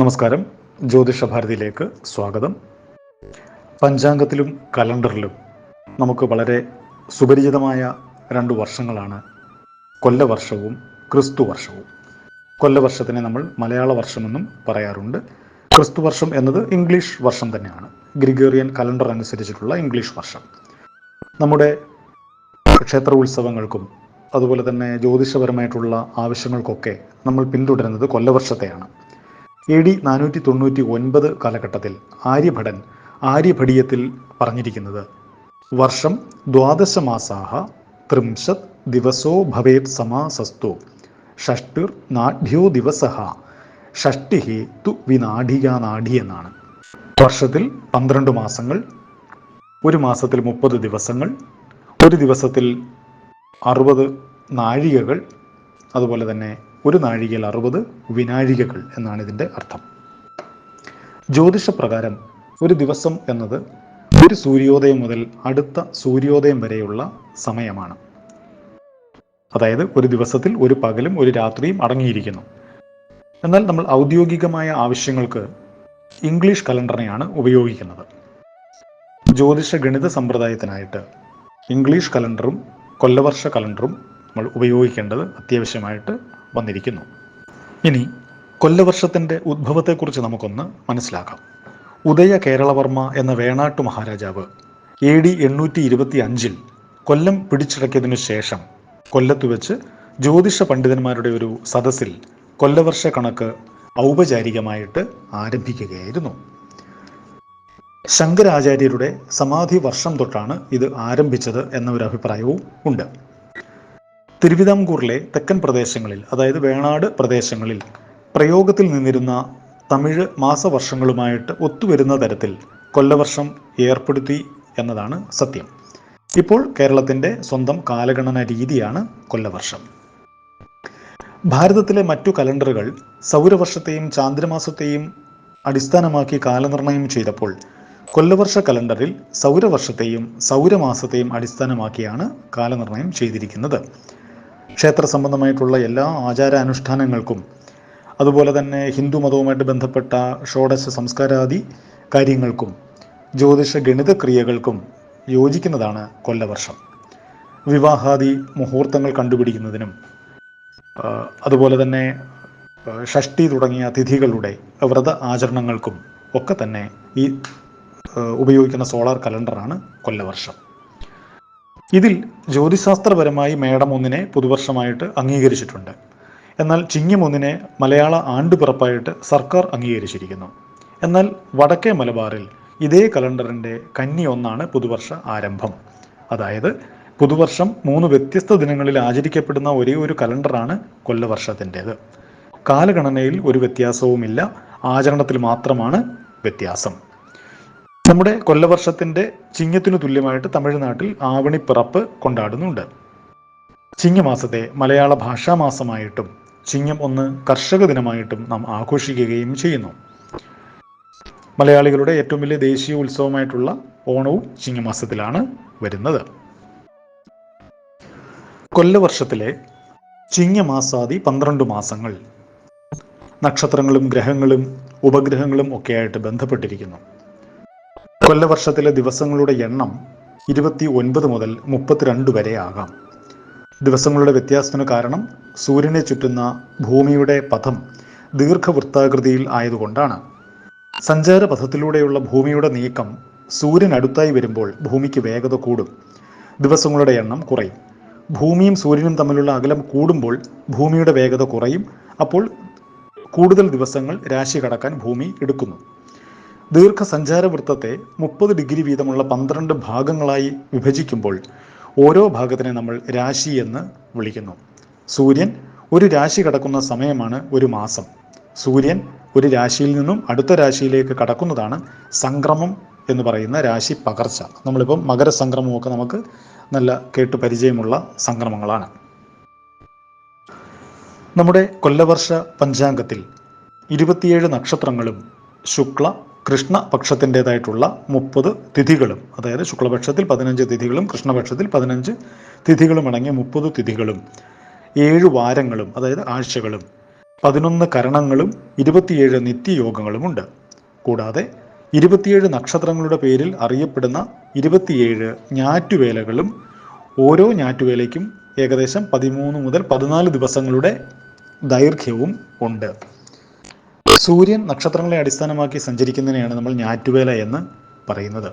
നമസ്കാരം. ജ്യോതിഷ ഭാരതിയിലേക്ക് സ്വാഗതം. പഞ്ചാംഗത്തിലും കലണ്ടറിലും നമുക്ക് വളരെ സുപരിചിതമായ രണ്ട് വർഷങ്ങളാണ്. കൊല്ലവർഷവും ക്രിസ്തു വർഷവും കൊല്ലവർഷത്തിനെ നമ്മൾ മലയാള വർഷമെന്നും പറയാറുണ്ട്. ക്രിസ്തു വർഷം എന്നത് ഇംഗ്ലീഷ് വർഷം തന്നെയാണ്. ഗ്രിഗേറിയൻ കലണ്ടർ അനുസരിച്ചിട്ടുള്ള ഇംഗ്ലീഷ് വർഷം. നമ്മുടെ ക്ഷേത്ര ഉത്സവങ്ങൾക്കും അതുപോലെ തന്നെ ജ്യോതിഷപരമായിട്ടുള്ള ആവശ്യങ്ങൾക്കൊക്കെ നമ്മൾ പിന്തുടരുന്നത് കൊല്ലവർഷത്തെയാണ്. എ ഡി നാനൂറ്റി തൊണ്ണൂറ്റി ഒൻപത് കാലഘട്ടത്തിൽ ആര്യഭടൻ ആര്യഭടീയത്തിൽ പറഞ്ഞിരിക്കുന്നത് വർഷം ദ്വാദശമാസാഹ ത്രിംശത് ദിവസോ ഭവേത് സമാസസ്തു ഷഷ്ടിർ നാഢ്യോ ദിവസഹ ഷഷ്ടി തു വിനാഠിക നാഡി എന്നാണ് വർഷത്തിൽ പന്ത്രണ്ട് മാസങ്ങൾ ഒരു മാസത്തിൽ മുപ്പത് ദിവസങ്ങൾ ഒരു ദിവസത്തിൽ അറുപത് നാഴികകൾ അതുപോലെ തന്നെ ഒരു നാഴികയിൽ അറുപത് വിനാഴികകൾ എന്നാണ് ഇതിന്റെ അർത്ഥം. ജ്യോതിഷപ്രകാരം ഒരു ദിവസം എന്നത് ഒരു സൂര്യോദയം മുതൽ അടുത്ത സൂര്യോദയം വരെയുള്ള സമയമാണ്. അതായത് ഒരു ദിവസത്തിൽ ഒരു പകലും ഒരു രാത്രിയും അടങ്ങിയിരിക്കുന്നു. എന്നാൽ നമ്മൾ ഔദ്യോഗികമായ ആവശ്യങ്ങൾക്ക് ഇംഗ്ലീഷ് കലണ്ടറിനെയാണ് ഉപയോഗിക്കുന്നത്. ജ്യോതിഷ ഗണിത സമ്പ്രദായത്തിനായിട്ട് ഇംഗ്ലീഷ് കലണ്ടറും കൊല്ലവർഷ കലണ്ടറും നമ്മൾ ഉപയോഗിക്കേണ്ടത് അത്യാവശ്യമായിട്ട് വന്നിരിക്കുന്നു. ഇനി കൊല്ലവർഷത്തിന്റെ ഉദ്ഭവത്തെക്കുറിച്ച് നമുക്കൊന്ന് മനസ്സിലാക്കാം. ഉദയ കേരളവർമ്മ എന്ന വേണാട്ടു മഹാരാജാവ് എ ഡി എണ്ണൂറ്റി ഇരുപത്തി അഞ്ചിൽ കൊല്ലം പിടിച്ചടക്കിയതിനു ശേഷം കൊല്ലത്ത് വെച്ച് ജ്യോതിഷ പണ്ഡിതന്മാരുടെ ഒരു സദസ്സിൽ കൊല്ലവർഷ കണക്ക് ഔപചാരികമായിട്ട് ആരംഭിക്കുകയായിരുന്നു. ശങ്കരാചാര്യരുടെ സമാധി വർഷം തൊട്ടാണ് ഇത് ആരംഭിച്ചത് എന്ന ഒരു അഭിപ്രായവും ഉണ്ട്. തിരുവിതാംകൂറിലെ തെക്കൻ പ്രദേശങ്ങളിൽ അതായത് വേണാട് പ്രദേശങ്ങളിൽ പ്രയോഗത്തിൽ നിന്നിരുന്ന തമിഴ് മാസവർഷങ്ങളുമായിട്ട് ഒത്തുവരുന്ന തരത്തിൽ കൊല്ലവർഷം ഏർപ്പെടുത്തി എന്നതാണ് സത്യം. ഇപ്പോൾ കേരളത്തിന്റെ സ്വന്തം കാലഗണന രീതിയാണ് കൊല്ലവർഷം. ഭാരതത്തിലെ മറ്റു കലണ്ടറുകൾ സൗരവർഷത്തെയും ചാന്ദ്രമാസത്തെയും അടിസ്ഥാനമാക്കി കാലനിർണയം ചെയ്തപ്പോൾ കൊല്ലവർഷ കലണ്ടറിൽ സൗരവർഷത്തെയും സൗരമാസത്തെയും അടിസ്ഥാനമാക്കിയാണ് കാലനിർണയം ചെയ്തിരിക്കുന്നത്. ക്ഷേത്ര സംബന്ധമായിട്ടുള്ള എല്ലാ ആചാരാനുഷ്ഠാനങ്ങൾക്കും അതുപോലെ തന്നെ ഹിന്ദു മതവുമായിട്ട് ബന്ധപ്പെട്ട ഷോഡശ സംസ്കാരാദി കാര്യങ്ങൾക്കും ജ്യോതിഷ ഗണിത ക്രിയകൾക്കും യോജിക്കുന്നതാണ് കൊല്ലവർഷം. വിവാഹാദി മുഹൂർത്തങ്ങൾ കണ്ടുപിടിക്കുന്നതിനും അതുപോലെ തന്നെ ഷഷ്ടി തുടങ്ങിയ തിഥികളുടെ വ്രത ആചരണങ്ങൾക്കും ഒക്കെ തന്നെ ഈ ഉപയോഗിക്കുന്ന സോളാർ കലണ്ടറാണ് കൊല്ലവർഷം. ഇതിൽ ജ്യോതിശാസ്ത്രപരമായി മേടം ഒന്നിനെ പുതുവർഷമായിട്ട് അംഗീകരിച്ചിട്ടുണ്ട്. എന്നാൽ ചിങ്ങം ഒന്നിനെ മലയാള ആണ്ടുപിറപ്പായിട്ട് സർക്കാർ അംഗീകരിച്ചിരിക്കുന്നു. എന്നാൽ വടക്കേ മലബാറിൽ ഇതേ കലണ്ടറിന്റെ കന്നി ഒന്നാണ് പുതുവർഷ ആരംഭം. അതായത് പുതുവർഷം മൂന്ന് വ്യത്യസ്ത ദിനങ്ങളിൽ ആചരിക്കപ്പെടുന്ന ഒരേ ഒരു കലണ്ടറാണ് കൊല്ലവർഷത്തിന്റേത്. കാലഗണനയിൽ ഒരു വ്യത്യാസവുമില്ല ആചരണത്തിൽ മാത്രമാണ് വ്യത്യാസം. നമ്മുടെ കൊല്ലവർഷത്തിന്റെ ചിങ്ങത്തിനു തുല്യമായിട്ട് തമിഴ്നാട്ടിൽ ആവണിപ്പിറപ്പ് കൊണ്ടാടുന്നുണ്ട്. ചിങ്ങമാസത്തെ മലയാള ഭാഷാ മാസമായിട്ടും ചിങ്ങം ഒന്ന് കർഷക ദിനമായിട്ടും നാം ആഘോഷിക്കുകയും ചെയ്യുന്നു. മലയാളികളുടെ ഏറ്റവും വലിയ ദേശീയ ഉത്സവമായിട്ടുള്ള ഓണവും ചിങ്ങമാസത്തിലാണ് വരുന്നത്. കൊല്ലവർഷത്തിലെ ചിങ്ങമാസാദി പന്ത്രണ്ട് മാസങ്ങൾ നക്ഷത്രങ്ങളും ഗ്രഹങ്ങളും ഉപഗ്രഹങ്ങളും ഒക്കെയായിട്ട് ബന്ധപ്പെട്ടിരിക്കുന്നു. കൊല്ലവർഷത്തിലെ ദിവസങ്ങളുടെ എണ്ണം ഇരുപത്തി ഒൻപത് മുതൽ മുപ്പത്തിരണ്ട് വരെ ആകാം. ദിവസങ്ങളുടെ വ്യത്യാസത്തിന് കാരണം സൂര്യനെ ചുറ്റുന്ന ഭൂമിയുടെ പഥം ദീർഘവൃത്താകൃതിയിൽ ആയതുകൊണ്ടാണ്. സഞ്ചാരപഥത്തിലൂടെയുള്ള ഭൂമിയുടെ നീക്കം സൂര്യൻ അടുത്തായി വരുമ്പോൾ ഭൂമിക്ക് വേഗത കൂടും. ദിവസങ്ങളുടെ എണ്ണം കുറയും. ഭൂമിയും സൂര്യനും തമ്മിലുള്ള അകലം കൂടുമ്പോൾ ഭൂമിയുടെ വേഗത കുറയും. അപ്പോൾ കൂടുതൽ ദിവസങ്ങൾ രാശി കടക്കാൻ ഭൂമി എടുക്കുന്നു. ദീർഘസഞ്ചാര വൃത്തത്തെ മുപ്പത് ഡിഗ്രി വീതമുള്ള പന്ത്രണ്ട് ഭാഗങ്ങളായി വിഭജിക്കുമ്പോൾ ഓരോ ഭാഗത്തിനെ നമ്മൾ രാശി എന്ന് വിളിക്കുന്നു. സൂര്യൻ ഒരു രാശി കടക്കുന്ന സമയമാണ് ഒരു മാസം. സൂര്യൻ ഒരു രാശിയിൽ നിന്നും അടുത്ത രാശിയിലേക്ക് കടക്കുന്നതാണ് സംക്രമം എന്ന് പറയുന്ന രാശി പകർച്ച. നമ്മളിപ്പം മകരസംക്രമമൊക്കെ നമുക്ക് നല്ല കേട്ട് പരിചയമുള്ള സംക്രമങ്ങളാണ്. നമ്മുടെ കൊല്ലവർഷ പഞ്ചാംഗത്തിൽ ഇരുപത്തിയേഴ് നക്ഷത്രങ്ങളും ശുക്ല കൃഷ്ണ പക്ഷത്തിന്റെതായിട്ടുള്ള മുപ്പത് തിഥികളും അതായത് ശുക്ലപക്ഷത്തിൽ പതിനഞ്ച് തിഥികളും കൃഷ്ണപക്ഷത്തിൽ പതിനഞ്ച് തിഥികളും അടങ്ങിയ മുപ്പത് തിഥികളും ഏഴ് വാരങ്ങളും അതായത് ആഴ്ചകളും പതിനൊന്ന് കരണങ്ങളും ഇരുപത്തിയേഴ് നിത്യയോഗങ്ങളുമുണ്ട്. കൂടാതെ ഇരുപത്തിയേഴ് നക്ഷത്രങ്ങളുടെ പേരിൽ അറിയപ്പെടുന്ന ഇരുപത്തിയേഴ് ഞാറ്റുവേലകളും ഓരോ ഞാറ്റുവേലയ്ക്കും ഏകദേശം പതിമൂന്ന് മുതൽ പതിനാല് ദിവസങ്ങളുടെ ദൈർഘ്യവും ഉണ്ട്. സൂര്യൻ നക്ഷത്രങ്ങളെ അടിസ്ഥാനമാക്കി സഞ്ചരിക്കുന്നതിനെയാണ് നമ്മൾ ഞാറ്റുവേല എന്ന് പറയുന്നത്.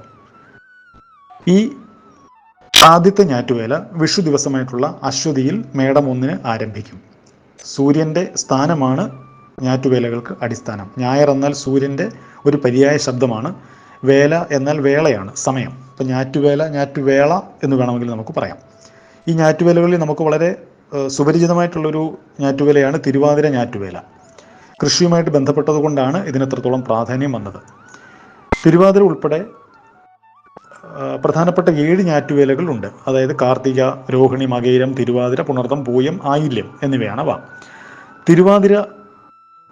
ഈ ആദ്യത്തെ ഞാറ്റുവേല വിഷു ദിവസമായിട്ടുള്ള അശ്വതിയിൽ മേടം ഒന്നിന് ആരംഭിക്കും. സൂര്യന്റെ സ്ഥാനമാണ് ഞാറ്റുവേലകൾക്ക് അടിസ്ഥാനം. ഞായർ എന്നാൽ സൂര്യന്റെ ഒരു പര്യായ ശബ്ദമാണ്. വേല എന്നാൽ വേളയാണ് സമയം. ഇപ്പം ഞാറ്റുവേല ഞാറ്റുവേള എന്ന് വേണമെങ്കിൽ നമുക്ക് പറയാം. ഈ ഞാറ്റുവേലകളിൽ നമുക്ക് വളരെ സുപരിചിതമായിട്ടുള്ളൊരു ഞാറ്റുവേലയാണ് തിരുവാതിര ഞാറ്റുവേല. കൃഷിയുമായിട്ട് ബന്ധപ്പെട്ടതുകൊണ്ടാണ് ഇതിന് എത്രത്തോളം പ്രാധാന്യം വന്നത്. തിരുവാതിര ഉൾപ്പെടെ പ്രധാനപ്പെട്ട ഏഴ് ഞാറ്റുവേലകൾ ഉണ്ട്. അതായത് കാർത്തിക രോഹിണി മകയിരം തിരുവാതിര പുണർതം പൂയം ആയില്യം എന്നിവയാണ് അവ. തിരുവാതിര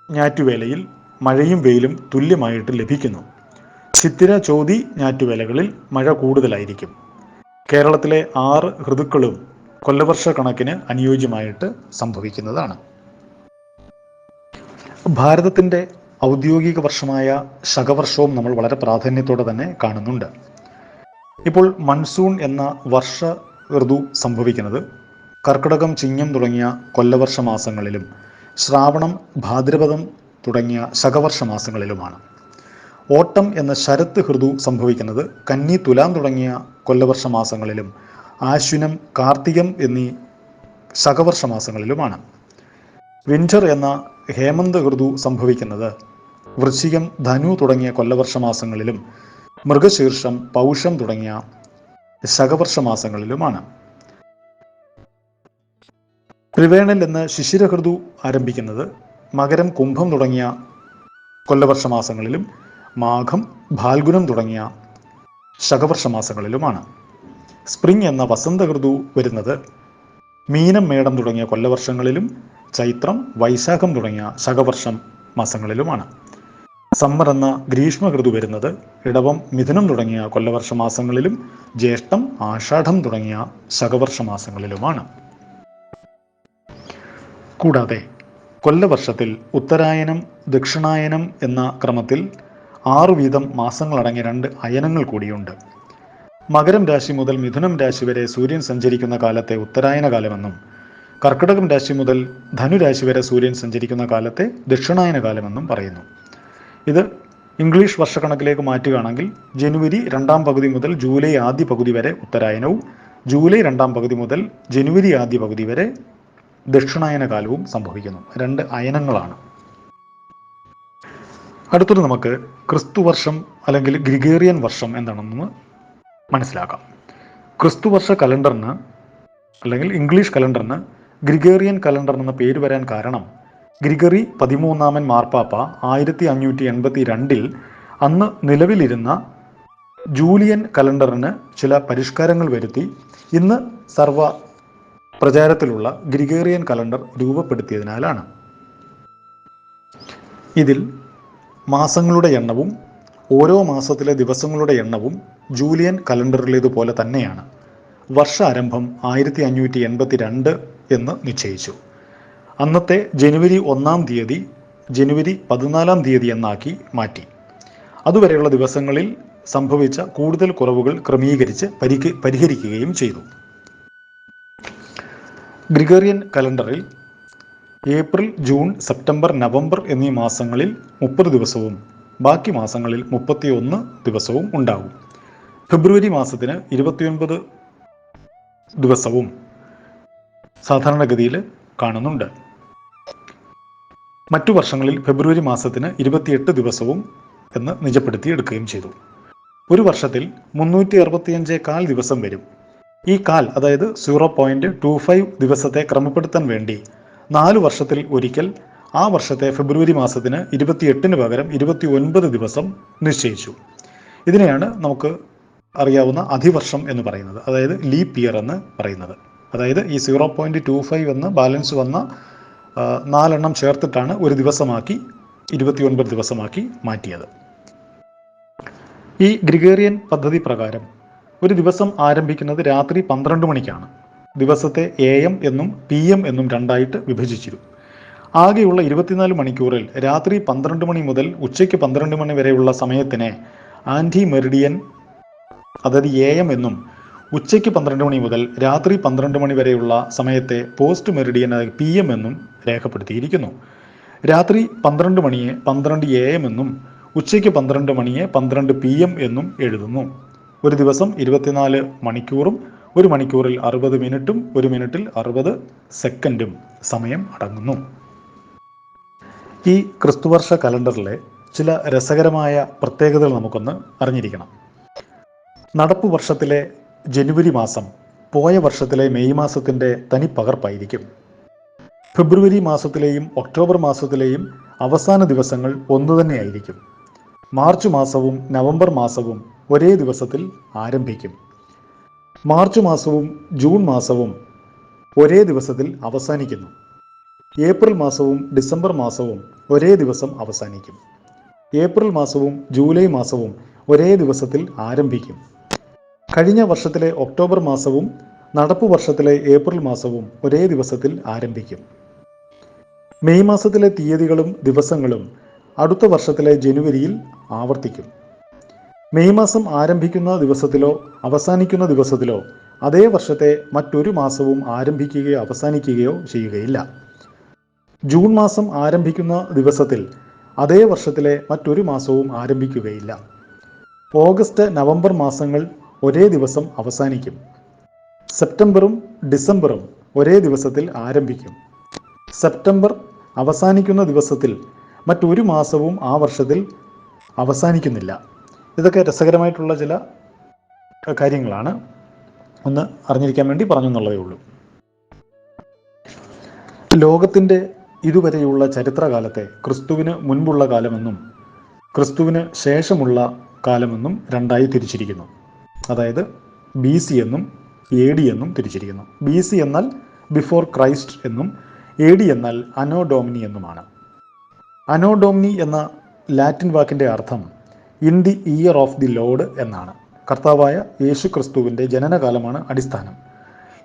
ഞാറ്റുവേലയിൽ മഴയും വെയിലും തുല്യമായിട്ട് ലഭിക്കുന്നു. ചിത്തിര ചോതി ഞാറ്റുവേലകളിൽ മഴ കൂടുതലായിരിക്കും. കേരളത്തിലെ ആറ് ഋതുക്കളും കൊല്ലവർഷ കണക്കിന് അനുയോജ്യമായിട്ട് സംഭവിക്കുന്നതാണ്. ഭാരതത്തിന്റെ ഔദ്യോഗിക വർഷമായ ശകവർഷവും നമ്മൾ വളരെ പ്രാധാന്യത്തോടെ തന്നെ കാണുന്നുണ്ട്. ഇപ്പോൾ മൺസൂൺ എന്ന വർഷ ഋതു സംഭവിക്കുന്നത് കർക്കിടകം ചിങ്ങം തുടങ്ങിയ കൊല്ലവർഷ മാസങ്ങളിലും ശ്രാവണം ഭാദ്രപദം തുടങ്ങിയ ശകവർഷ മാസങ്ങളിലുമാണ്. ഓട്ടം എന്ന ശരത്ത് ഋതു സംഭവിക്കുന്നത് കന്നി തുലാം തുടങ്ങിയ കൊല്ലവർഷ മാസങ്ങളിലും ആശ്വിനം കാർത്തികം എന്നീ ശകവർഷ മാസങ്ങളിലുമാണ്. വിന്റർ എന്ന ഹേമന്ത ഋതു സംഭവിക്കുന്നത്. വൃശ്ചികം ധനു തുടങ്ങിയ കൊല്ലവർഷമാസങ്ങളിലും മൃഗശീർഷം പൗഷം തുടങ്ങിയ ശകവർഷ മാസങ്ങളിലുമാണ് ത്രിവേണൽ എന്ന ശിശിര ഋതു ആരംഭിക്കുന്നത് മകരം കുംഭം തുടങ്ങിയ കൊല്ലവർഷ മാസങ്ങളിലും മാഘം ഭാൽഗുനം തുടങ്ങിയ ശകവർഷ മാസങ്ങളിലുമാണ് സ്പ്രിംഗ് എന്ന വസന്ത ഋതു വരുന്നത് മീനം മേടം തുടങ്ങിയ കൊല്ലവർഷങ്ങളിലും ചൈത്രം വൈശാഖം തുടങ്ങിയ ശകവർഷം മാസങ്ങളിലുമാണ്. സമ്മർ എന്ന ഗ്രീഷ്മ ഋതു വരുന്നത് ഇടവം മിഥുനം തുടങ്ങിയ കൊല്ലവർഷ മാസങ്ങളിലും ജ്യേഷ്ഠം ആഷാഢം തുടങ്ങിയ ശകവർഷ മാസങ്ങളിലുമാണ്. കൂടാതെ കൊല്ലവർഷത്തിൽ ഉത്തരായനം ദക്ഷിണായനം എന്ന ക്രമത്തിൽ ആറു വീതം മാസങ്ങളടങ്ങിയ രണ്ട് അയനങ്ങൾ കൂടിയുണ്ട്. മകരം രാശി മുതൽ മിഥുനം രാശി വരെ സൂര്യൻ സഞ്ചരിക്കുന്ന കാലത്തെ ഉത്തരായന കാലമെന്നും കർക്കിടകം രാശി മുതൽ ധനുരാശി വരെ സൂര്യൻ സഞ്ചരിക്കുന്ന കാലത്തെ ദക്ഷിണായന കാലമെന്നും പറയുന്നു. ഇത് ഇംഗ്ലീഷ് വർഷക്കണക്കിലേക്ക് മാറ്റുകയാണെങ്കിൽ ജനുവരി രണ്ടാം പകുതി മുതൽ ജൂലൈ ആദ്യ പകുതി വരെ ഉത്തരായനവും ജൂലൈ രണ്ടാം പകുതി മുതൽ ജനുവരി ആദ്യ പകുതി വരെ ദക്ഷിണായന കാലവും സംഭവിക്കുന്നു. രണ്ട് അയനങ്ങളാണ്. അടുത്തത് നമുക്ക് ക്രിസ്തു വർഷം അല്ലെങ്കിൽ ഗ്രിഗേറിയൻ വർഷം എന്താണെന്ന് മനസ്സിലാക്കാം. ക്രിസ്തുവർഷ കലണ്ടറിന് അല്ലെങ്കിൽ ഇംഗ്ലീഷ് കലണ്ടറിന് ഗ്രിഗേറിയൻ കലണ്ടർ എന്ന പേര് വരാൻ കാരണം ഗ്രിഗറി പതിമൂന്നാമൻ മാർപ്പാപ്പ ആയിരത്തി അഞ്ഞൂറ്റി എൺപത്തി രണ്ടിൽ അന്ന് നിലവിലിരുന്ന ജൂലിയൻ കലണ്ടറിന് ചില പരിഷ്കാരങ്ങൾ വരുത്തി ഇന്ന് സർവ പ്രചാരത്തിലുള്ള ഗ്രിഗേറിയൻ കലണ്ടർ രൂപപ്പെടുത്തിയതിനാലാണ്. ഇതിൽ മാസങ്ങളുടെ എണ്ണവും ഓരോ മാസത്തിലെ ദിവസങ്ങളുടെ എണ്ണവും ജൂലിയൻ കലണ്ടറിലേതുപോലെ തന്നെയാണ്. വർഷാരംഭം ആയിരത്തി അഞ്ഞൂറ്റി എൺപത്തി രണ്ട് എന്ന് നിശ്ചയിച്ചു. അന്നത്തെ ജനുവരി ഒന്നാം തീയതി ജനുവരി പതിനാലാം തീയതി എന്നാക്കി മാറ്റി. അതുവരെയുള്ള ദിവസങ്ങളിൽ സംഭവിച്ച കൂടുതൽ കുറവുകൾ ക്രമീകരിച്ച് പരിഹ പരിഹരിക്കുകയും ചെയ്തു. ഗ്രിഗറിയൻ കലണ്ടറിൽ ഏപ്രിൽ ജൂൺ സെപ്റ്റംബർ നവംബർ എന്നീ മാസങ്ങളിൽ മുപ്പത് ദിവസവും ബാക്കി മാസങ്ങളിൽ മുപ്പത്തിയൊന്ന് ദിവസവും ഉണ്ടാകും. ഫെബ്രുവരി മാസത്തിന് ഇരുപത്തിയൊൻപത് ദിവസവും സാധാരണഗതിയിൽ കാണുന്നുണ്ട്. മറ്റു വർഷങ്ങളിൽ ഫെബ്രുവരി മാസത്തിന് ഇരുപത്തിയെട്ട് ദിവസവും എന്ന് നിജപ്പെടുത്തിയെടുക്കുകയും ചെയ്തു. ഒരു വർഷത്തിൽ മുന്നൂറ്റി അറുപത്തിയഞ്ച് കാൽ ദിവസം വരും. ഈ കാൽ അതായത് സീറോ പോയിന്റ് ടു ഫൈവ് ദിവസത്തെ ക്രമപ്പെടുത്താൻ വേണ്ടി നാല് വർഷത്തിൽ ഒരിക്കൽ ആ വർഷത്തെ ഫെബ്രുവരി മാസത്തിന് ഇരുപത്തിയെട്ടിന് പകരം ഇരുപത്തി ഒൻപത് ദിവസം നിശ്ചയിച്ചു. ഇതിനെയാണ് നമുക്ക് അറിയാവുന്ന അധിവർഷം എന്ന് പറയുന്നത്. അതായത് ലീപ് ഇയർ എന്ന് പറയുന്നത്. അതായത് ഈ സീറോ പോയിന്റ് ടു ഫൈവ് എന്ന് ബാലൻസ് വന്ന നാലെണ്ണം ചേർത്തിട്ടാണ് ഒരു ദിവസമാക്കി ഇരുപത്തിയൊൻപത് ദിവസമാക്കി മാറ്റിയത്. ഈ ഗ്രിഗേറിയൻ പദ്ധതി പ്രകാരം ഒരു ദിവസം ആരംഭിക്കുന്നത് രാത്രി പന്ത്രണ്ട് മണിക്കാണ്. ദിവസത്തെ എ എം എന്നും പി എം എന്നും രണ്ടായിട്ട് വിഭജിച്ചിരുന്നു. ആകെയുള്ള ഇരുപത്തിനാല് മണിക്കൂറിൽ രാത്രി പന്ത്രണ്ട് മണി മുതൽ ഉച്ചയ്ക്ക് പന്ത്രണ്ട് മണി വരെയുള്ള സമയത്തിനെ ആന്റി മെറിഡിയൻ അതായത് എ എം എന്നും ഉച്ചയ്ക്ക് പന്ത്രണ്ട് മണി മുതൽ രാത്രി പന്ത്രണ്ട് മണി വരെയുള്ള സമയത്തെ പോസ്റ്റ് മെറിഡിയൻ അതായത് പി എം എന്നും രേഖപ്പെടുത്തിയിരിക്കുന്നു. രാത്രി പന്ത്രണ്ട് മണിയെ പന്ത്രണ്ട് എ എം എന്നും ഉച്ചയ്ക്ക് പന്ത്രണ്ട് മണിയെ പന്ത്രണ്ട് പി എം എന്നും എഴുതുന്നു. ഒരു ദിവസം ഇരുപത്തിനാല് മണിക്കൂറും ഒരു മണിക്കൂറിൽ അറുപത് മിനിറ്റും ഒരു മിനിറ്റിൽ അറുപത് സെക്കൻഡും സമയം അടങ്ങുന്നു. ഈ ക്രിസ്തുവർഷ കലണ്ടറിലെ ചില രസകരമായ പ്രത്യേകതകൾ നമുക്കൊന്ന് അറിഞ്ഞിരിക്കണം. നടപ്പ് വർഷത്തിലെ ജനുവരി മാസം പോയ വർഷത്തിലെ മെയ് മാസത്തിന്റെ തനി പകർപ്പായിരിക്കും ഫെബ്രുവരി മാസത്തിലെയും ഒക്ടോബർ മാസത്തിലെയും അവസാന ദിവസങ്ങൾ ഒന്നു തന്നെയായിരിക്കും മാർച്ച് മാസവും നവംബർ മാസവും ഒരേ ദിവസത്തിൽ ആരംഭിക്കും. മാർച്ച് മാസവും ജൂൺ മാസവും ഒരേ ദിവസത്തിൽ അവസാനിക്കുന്നു. ഏപ്രിൽ മാസവും ഡിസംബർ മാസവും ഒരേ ദിവസം അവസാനിക്കും. ഏപ്രിൽ മാസവും ജൂലൈ മാസവും ഒരേ ദിവസത്തിൽ ആരംഭിക്കും. കഴിഞ്ഞ വർഷത്തിലെ ഒക്ടോബർ മാസവും നടപ്പു വർഷത്തിലെ ഏപ്രിൽ മാസവും ഒരേ ദിവസത്തിൽ ആരംഭിക്കും. മെയ് മാസത്തിലെ തീയതികളും ദിവസങ്ങളും അടുത്ത വർഷത്തിലെ ജനുവരിയിൽ ആവർത്തിക്കും. മെയ് മാസം ആരംഭിക്കുന്ന ദിവസത്തിലോ അവസാനിക്കുന്ന ദിവസത്തിലോ അതേ വർഷത്തെ മറ്റൊരു മാസവും ആരംഭിക്കുകയോ അവസാനിക്കുകയോ ചെയ്യുകയില്ല. ജൂൺ മാസം ആരംഭിക്കുന്ന ദിവസത്തിൽ അതേ വർഷത്തിലെ മറ്റൊരു മാസവും ആരംഭിക്കുകയില്ല. ഓഗസ്റ്റ് നവംബർ മാസങ്ങൾ ഒരേ ദിവസം അവസാനിക്കും. സെപ്റ്റംബറും ഡിസംബറും ഒരേ ദിവസത്തിൽ ആരംഭിക്കും. സെപ്റ്റംബർ അവസാനിക്കുന്ന ദിവസത്തിൽ മറ്റൊരു മാസവും ആ വർഷത്തിൽ അവസാനിക്കുന്നില്ല. ഇതൊക്കെ രസകരമായിട്ടുള്ള ചില കാര്യങ്ങളാണ്. ഒന്ന് അറിഞ്ഞിരിക്കാൻ വേണ്ടി പറഞ്ഞു എന്നുള്ളതേ ഉള്ളൂ. ലോകത്തിന്റെ ഇതുവരെയുള്ള ചരിത്രകാലത്തെ ക്രിസ്തുവിന് മുൻപുള്ള കാലമെന്നും ക്രിസ്തുവിന് ശേഷമുള്ള കാലമെന്നും രണ്ടായി തിരിച്ചിരിക്കുന്നു. അതായത് ബി സി എന്നും എ ഡി എന്നും തിരിച്ചിരിക്കുന്നു. ബി സി എന്നാൽ ബിഫോർ ക്രൈസ്റ്റ് എന്നും എ ഡി എന്നാൽ അനോഡോമിനി എന്നുമാണ്. അനോഡോമിനി എന്ന ലാറ്റിൻ വാക്കിന്റെ അർത്ഥം in the year of the lord എന്നാണ്. കർത്താവായ യേശു ക്രിസ്തുവിന്റെ ജനനകാലമാണ് അടിസ്ഥാനം.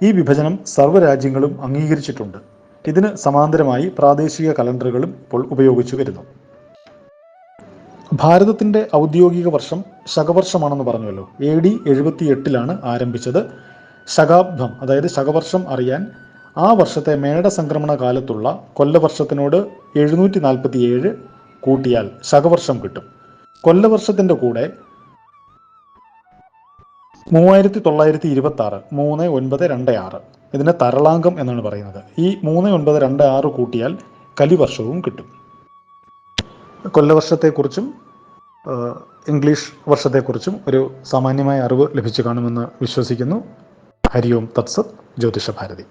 ഈ വിഭജനം സർവരാജ്യങ്ങളും അംഗീകരിച്ചിട്ടുണ്ട്. ഇതിന് സമാന്തരമായി പ്രാദേശിക കലണ്ടറുകളും ഇപ്പോൾ ഉപയോഗിച്ചു വരുന്നു. ഭാരതത്തിന്റെ ഔദ്യോഗിക വർഷം ശകവർഷമാണെന്ന് പറഞ്ഞുവല്ലോ. എ ഡി എഴുപത്തി എട്ടിലാണ് ആരംഭിച്ചത്. ശകാബ്ദം അതായത് ശകവർഷം അറിയാൻ ആ വർഷത്തെ മേട സംക്രമണ കാലത്തുള്ള കൊല്ലവർഷത്തിനോട് എഴുന്നൂറ്റി നാൽപ്പത്തി ഏഴ് കൂട്ടിയാൽ ശകവർഷം കിട്ടും. കൊല്ലവർഷത്തിന്റെ കൂടെ മൂവായിരത്തി തൊള്ളായിരത്തി ഇരുപത്തി ആറ് മൂന്ന് ഒൻപത് രണ്ട് ആറ്. ഇതിനെ തരളാങ്കം എന്നാണ് പറയുന്നത്. ഈ മൂന്ന് ഒൻപത് രണ്ട് ആറ് കൂട്ടിയാൽ കലിവർഷവും കിട്ടും. കൊല്ലവർഷത്തെക്കുറിച്ചും ഇംഗ്ലീഷ് വർഷത്തെക്കുറിച്ചും ഒരു സാമാന്യമായ അറിവ് ലഭിച്ചു കാണുമെന്ന് വിശ്വസിക്കുന്നു. ഹരിയോം തത്സത് ജ്യോതിഷ ഭാരതി